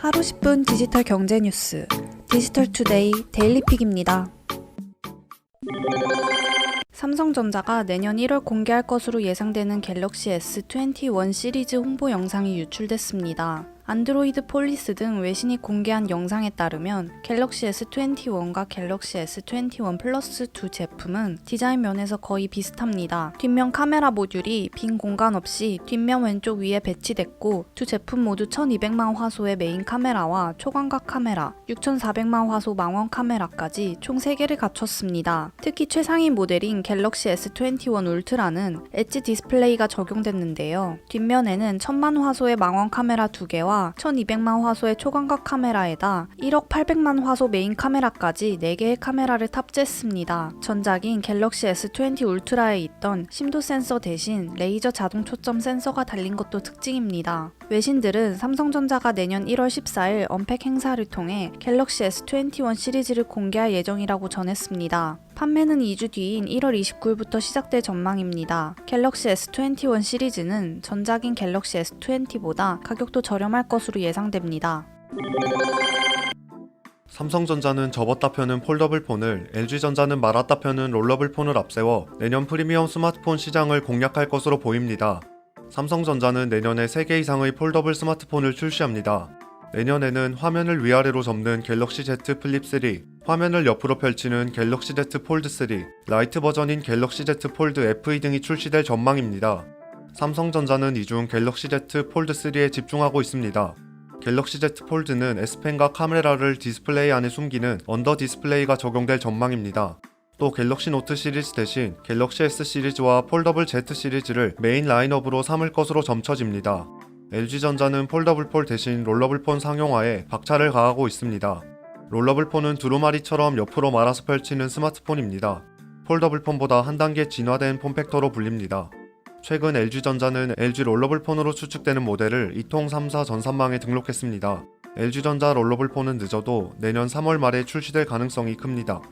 하루 10분 디지털 경제 뉴스 디지털 투데이 데일리픽입니다. 삼성전자가 내년 1월 공개할 것으로 예상되는 갤럭시 S21 시리즈 홍보 영상이 유출됐습니다. 안드로이드 폴리스 등 외신이 공개한 영상에 따르면 갤럭시 S21과 갤럭시 S21 플러스 두 제품은 디자인 면에서 거의 비슷합니다. 뒷면 카메라 모듈이 빈 공간 없이 뒷면 왼쪽 위에 배치됐고 두 제품 모두 1200만 화소의 메인 카메라와 초광각 카메라, 6400만 화소 망원 카메라까지 총 3개를 갖췄습니다. 특히 최상위 모델인 갤럭시 S21 울트라는 엣지 디스플레이가 적용됐는데요. 뒷면에는 1000만 화소의 망원 카메라 2개와 1200만 화소의 초광각 카메라에다 1억 800만 화소 메인 카메라까지 4개의 카메라를 탑재했습니다. 전작인 갤럭시 S20 울트라에 있던 심도 센서 대신 레이저 자동 초점 센서가 달린 것도 특징입니다. 외신들은 삼성전자가 내년 1월 14일 언팩 행사를 통해 갤럭시 S21 시리즈를 공개할 예정이라고 전했습니다. 판매는 2주 뒤인 1월 29일부터 시작될 전망입니다. 갤럭시 S21 시리즈는 전작인 갤럭시 S20보다 가격도 저렴할 것으로 예상됩니다. 삼성전자는 접었다 펴는 폴더블 폰을, LG전자는 말았다 펴는 롤러블 폰을 앞세워 내년 프리미엄 스마트폰 시장을 공략할 것으로 보입니다. 삼성전자는 내년에 3개 이상의 폴더블 스마트폰을 출시합니다. 내년에는 화면을 위아래로 접는 갤럭시 Z 플립 3, 화면을 옆으로 펼치는 갤럭시 Z 폴드 3, 라이트 버전인 갤럭시 Z 폴드 FE 등이 출시될 전망입니다. 삼성전자는 이 중 갤럭시 Z 폴드 3에 집중하고 있습니다. 갤럭시 Z 폴드는 S펜과 카메라를 디스플레이 안에 숨기는 언더 디스플레이가 적용될 전망입니다. 또 갤럭시 노트 시리즈 대신 갤럭시 S 시리즈와 폴더블 Z 시리즈를 메인 라인업으로 삼을 것으로 점쳐집니다. LG전자는 폴더블 폴 대신 롤러블 폰 상용화에 박차를 가하고 있습니다. 롤러블 폰은 두루마리처럼 옆으로 말아서 펼치는 스마트폰입니다. 폴더블 폰보다 한 단계 진화된 폼팩터로 불립니다. 최근 LG전자는 LG 롤러블 폰으로 추측되는 모델을 2통3사 전산망에 등록했습니다. LG전자 롤러블 폰은 늦어도 내년 3월 말에 출시될 가능성이 큽니다.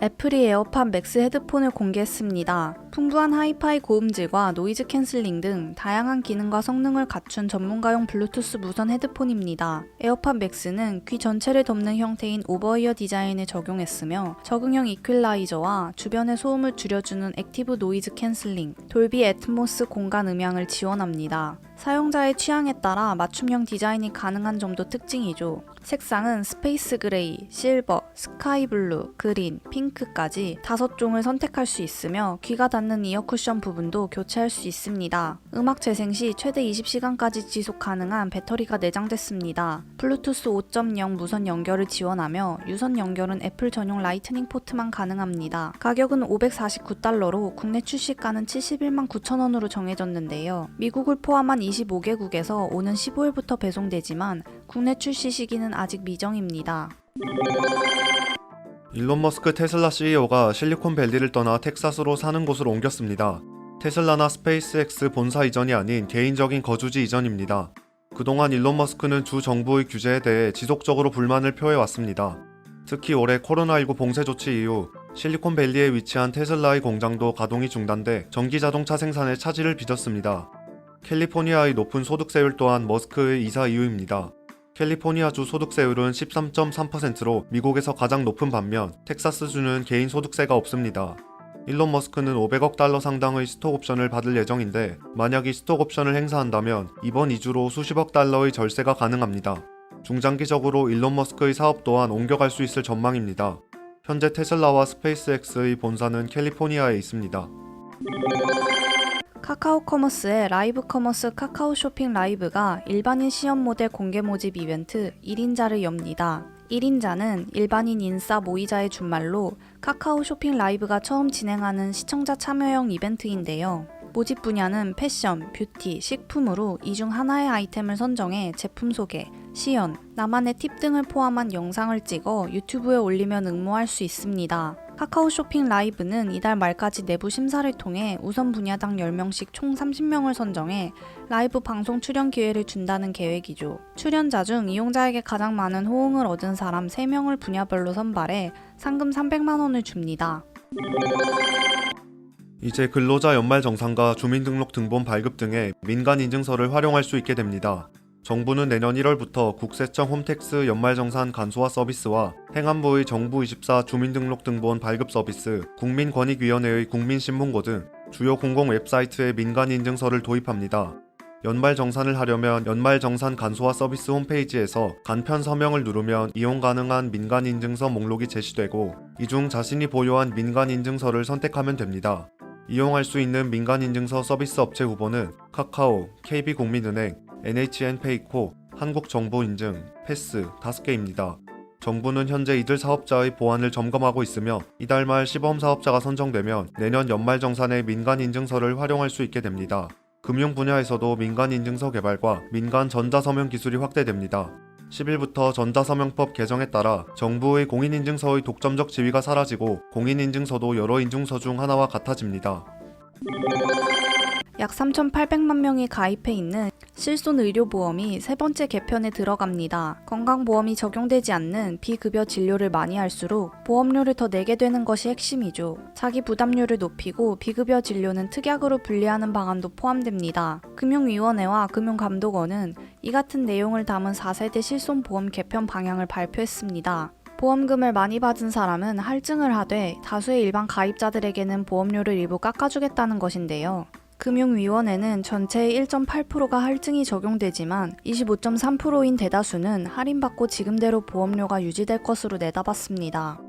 애플이 에어팟 맥스 헤드폰을 공개했습니다. 풍부한 하이파이 고음질과 노이즈 캔슬링 등 다양한 기능과 성능을 갖춘 전문가용 블루투스 무선 헤드폰입니다. 에어팟 맥스는 귀 전체를 덮는 형태인 오버이어 디자인을 적용했으며 적응형 이퀄라이저와 주변의 소음을 줄여주는 액티브 노이즈 캔슬링, 돌비 애트모스 공간 음향을 지원합니다. 사용자의 취향에 따라 맞춤형 디자인이 가능한 점도 특징이죠. 색상은 스페이스 그레이, 실버, 스카이 블루, 그린, 핑크까지 다섯 종을 선택할 수 있으며 귀가 닿는 이어 쿠션 부분도 교체할 수 있습니다. 음악 재생 시 최대 20시간까지 지속 가능한 배터리가 내장됐습니다. 블루투스 5.0 무선 연결을 지원하며 유선 연결은 애플 전용 라이트닝 포트만 가능합니다. 가격은 549달러로 국내 출시가는 71만 9천 원으로 정해졌는데요. 미국을 포함한 25개국에서 오는 15일부터 배송되지만 국내 출시 시기는 아직 미정입니다. 일론 머스크 테슬라 CEO가 실리콘밸리를 떠나 텍사스로 사는 곳으로 옮겼습니다. 테슬라나 스페이스X 본사 이전이 아닌 개인적인 거주지 이전입니다. 그동안 일론 머스크는 주 정부의 규제에 대해 지속적으로 불만을 표해왔습니다. 특히 올해 코로나19 봉쇄 조치 이후 실리콘밸리에 위치한 테슬라의 공장도 가동이 중단돼 전기 자동차 생산에 차질을 빚었습니다. 캘리포니아의 높은 소득세율 또한 머스크의 이사 이유입니다. 캘리포니아주 소득세율은 13.3%로 미국에서 가장 높은 반면 텍사스주는 개인 소득세가 없습니다. 일론 머스크는 500억 달러 상당의 스톡 옵션을 받을 예정인데 만약 이 스톡 옵션을 행사한다면 이번 2주로 수십억 달러의 절세가 가능합니다. 중장기적으로 일론 머스크의 사업 또한 옮겨갈 수 있을 전망입니다. 현재 테슬라와 스페이스X의 본사는 캘리포니아에 있습니다. 카카오 커머스의 라이브 커머스 카카오 쇼핑 라이브가 일반인 시험 모델 공개 모집 이벤트 1인자를 엽니다. 1인자는 일반인 인싸 모의자의 준말로 카카오 쇼핑 라이브가 처음 진행하는 시청자 참여형 이벤트인데요. 모집 분야는 패션, 뷰티, 식품으로 이 중 하나의 아이템을 선정해 제품 소개, 시연, 나만의 팁 등을 포함한 영상을 찍어 유튜브에 올리면 응모할 수 있습니다. 카카오 쇼핑 라이브는 이달 말까지 내부 심사를 통해 우선 분야당 10명씩 총 30명을 선정해 라이브 방송 출연 기회를 준다는 계획이죠. 출연자 중 이용자에게 가장 많은 호응을 얻은 사람 3명을 분야별로 선발해 상금 300만원을 줍니다. 이제 근로자 연말 정산과 주민등록 등본 발급 등의 민간 인증서를 활용할 수 있게 됩니다. 정부는 내년 1월부터 국세청 홈택스 연말정산 간소화 서비스와 행안부의 정부24 주민등록등본 발급 서비스, 국민권익위원회의 국민신문고 등 주요 공공 웹사이트에 민간인증서를 도입합니다. 연말 정산을 하려면 연말 정산 간소화 서비스 홈페이지에서 간편 서명을 누르면 이용 가능한 민간 인증서 목록이 제시되고 이 중 자신이 보유한 민간 인증서를 선택하면 됩니다. 이용할 수 있는 민간 인증서 서비스 업체 후보는 카카오, KB국민은행, NHN페이코, 한국정보인증, 패스 5개입니다. 정부는 현재 이들 사업자의 보안을 점검하고 있으며 이달 말 시범 사업자가 선정되면 내년 연말 정산에 민간 인증서를 활용할 수 있게 됩니다. 금융 분야에서도 민간 인증서 개발과 민간 전자서명 기술이 확대됩니다. 10일부터 전자서명법 개정에 따라 정부의 공인인증서의 독점적 지위가 사라지고 공인인증서도 여러 인증서 중 하나와 같아집니다. 약 3,800만 명이 가입해 있는 실손 의료보험이 세 번째 개편에 들어갑니다. 건강보험이 적용되지 않는 비급여 진료를 많이 할수록 보험료를 더 내게 되는 것이 핵심이죠. 자기 부담률을 높이고 비급여 진료는 특약으로 분리하는 방안도 포함됩니다. 금융위원회와 금융감독원은 이 같은 내용을 담은 4세대 실손보험 개편 방향을 발표했습니다. 보험금을 많이 받은 사람은 할증을 하되 다수의 일반 가입자들에게는 보험료를 일부 깎아주겠다는 것인데요. 금융위원회는 전체의 1.8%가 할증이 적용되지만 25.3%인 대다수는 할인받고 지금대로 보험료가 유지될 것으로 내다봤습니다.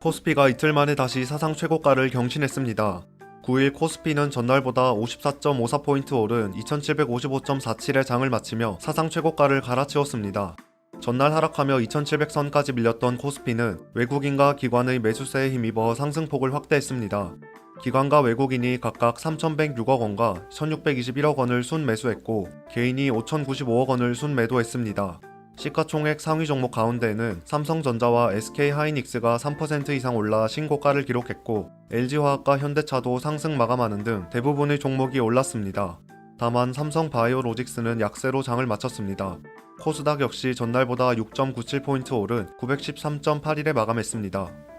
코스피가 이틀 만에 다시 사상 최고가를 경신했습니다. 9일 코스피는 전날보다 54.54포인트 오른 2755.47의 장을 마치며 사상 최고가를 갈아치웠습니다. 전날 하락하며 2700선까지 밀렸던 코스피는 외국인과 기관의 매수세에 힘입어 상승폭을 확대했습니다. 기관과 외국인이 각각 3,106억 원과 1,621억 원을 순매수했고 개인이 5,095억 원을 순매도했습니다. 시가총액 상위 종목 가운데는 삼성전자와 SK하이닉스가 3% 이상 올라 신고가를 기록했고 LG화학과 현대차도 상승 마감하는 등 대부분의 종목이 올랐습니다. 다만 삼성바이오로직스는 약세로 장을 마쳤습니다. 코스닥 역시 전날보다 6.97포인트 오른 913.81에 마감했습니다.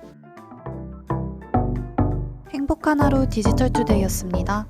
행복한 하루 디지털 투데이였습니다.